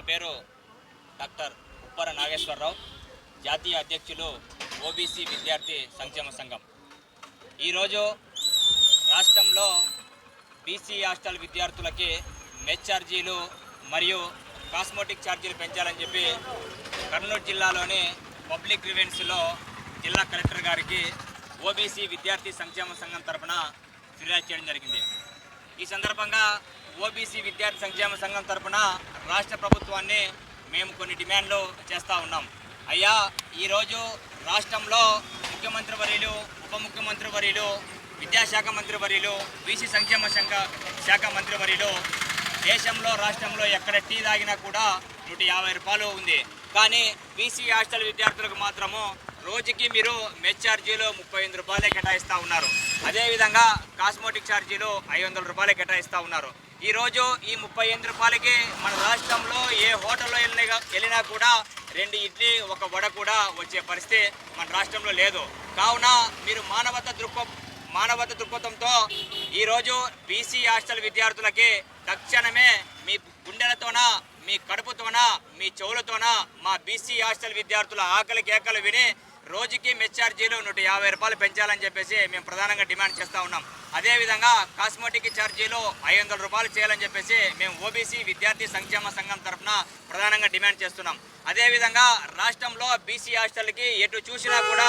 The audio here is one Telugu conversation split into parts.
నా పేరు డాక్టర్ ఉప్పర నాగేశ్వరరావు జాతీయ అధ్యక్షులు ఓబీసీ విద్యార్థి సంక్షేమ సంఘం. ఈరోజు రాష్ట్రంలో బీసీ హాస్టల్ విద్యార్థులకి మెచ్ ఛార్జీలు మరియు కాస్మోటిక్ ఛార్జీలు పెంచాలని చెప్పి కర్నూలు జిల్లాలోని పబ్లిక్ రివెన్స్లో జిల్లా కలెక్టర్ గారికి ఓబీసీ విద్యార్థి సంక్షేమ సంఘం తరపున ఫిర్యాదు చేయడం జరిగింది. ఈ సందర్భంగా ఓబీసీ విద్యార్థి సంక్షేమ సంఘం తరఫున రాష్ట్ర ప్రభుత్వాన్ని మేము కొన్ని డిమాండ్లు చేస్తూ ఉన్నాం. అయ్యా ఈరోజు రాష్ట్రంలో ముఖ్యమంత్రి వర్యులు ఉప ముఖ్యమంత్రి వర్యులు విద్యాశాఖ మంత్రి వర్యులు బీసీ సంక్షేమ శాఖ శాఖ మంత్రి వర్యులు దేశంలో రాష్ట్రంలో ఎక్కడ టీ తాగినా కూడా నూట యాభై రూపాయలు ఉంది. కానీ బీసీ హాస్టల్ విద్యార్థులకు మాత్రము రోజుకి మీరు మెచ్ ఛార్జీలు ముప్పై ఎనిమిది రూపాయలే కేటాయిస్తూ ఉన్నారు. అదేవిధంగా కాస్మోటిక్ ఛార్జీలు ఐదు వందల రూపాయలే కేటాయిస్తూ ఉన్నారు. ఈరోజు ఈ ముప్పై ఎనిమిది రూపాయలకి మన రాష్ట్రంలో ఏ హోటల్లో వెళ్ళినా వెళ్ళినా కూడా రెండు ఇడ్లీ ఒక వడ కూడా వచ్చే పరిస్థితి మన రాష్ట్రంలో లేదు. కావున మీరు మానవత దృక్ప మానవత దృక్పథంతో ఈరోజు బీసీ హాస్టల్ విద్యార్థులకి తక్షణమే మీ గుండెలతోన మీ కడుపుతోన మీ చెవులతోన మా బీసీ హాస్టల్ విద్యార్థుల ఆకలి కేకలు విని రోజుకి మెచ్చార్జీలు నూట యాభై రూపాయలు పెంచాలని చెప్పేసి మేము ప్రధానంగా డిమాండ్ చేస్తూ ఉన్నాం. అదేవిధంగా కాస్మోటిక్ ఛార్జీలు ఐదు వందల రూపాయలు చేయాలని చెప్పేసి మేము ఓబీసీ విద్యార్థి సంక్షేమ సంఘం తరఫున ప్రధానంగా డిమాండ్ చేస్తున్నాం. అదేవిధంగా రాష్ట్రంలో బీసీ హాస్టల్కి ఎటు చూసినా కూడా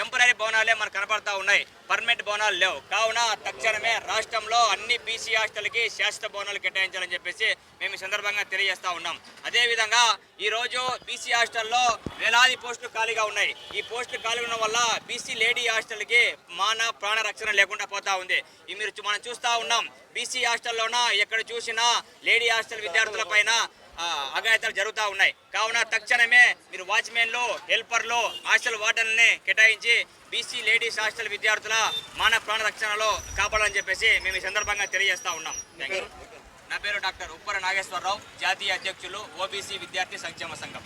టెంపరీ భవనాలే మనకు కనపడతా ఉన్నాయి. పర్మనెంట్ భవనాలు లేవు. కావున తక్షణమే రాష్ట్రంలో అన్ని బీసీ హాస్టల్కి శాశ్వత భవనాలు కేటాయించాలని చెప్పేసి మేము ఈ సందర్భంగా తెలియజేస్తా ఉన్నాం. అదేవిధంగా ఈరోజు బీసీ హాస్టల్లో వేలాది పోస్టులు ఖాళీగా ఉన్నాయి. ఈ పోస్టులు ఖాళీ ఉండడం వల్ల బీసీ లేడీ హాస్టల్కి మాన ప్రాణ రక్షణ లేకుండా పోతా ఉంది. మీరు మనం చూస్తూ ఉన్నాం. బీసీ హాస్టల్లోన ఎక్కడ చూసినా లేడీ హాస్టల్ విద్యార్థుల పైన అఘాయితాలు జరుగుతూ ఉన్నాయి. కావున తక్షణమే మీరు వాచ్మెన్లు హెల్పర్లు హాస్టల్ వార్డెన్ని కేటాయించి బీసీ లేడీస్ హాస్టల్ విద్యార్థుల మాన ప్రాణ రక్షణలో కాపాడాలని చెప్పేసి మేము ఈ సందర్భంగా తెలియజేస్తా ఉన్నాం. నా పేరు డాక్టర్ ఉప్పర నాగేశ్వరరావు జాతీయ అధ్యక్షులు ఓబీసీ విద్యార్థి సంక్షేమ సంఘం.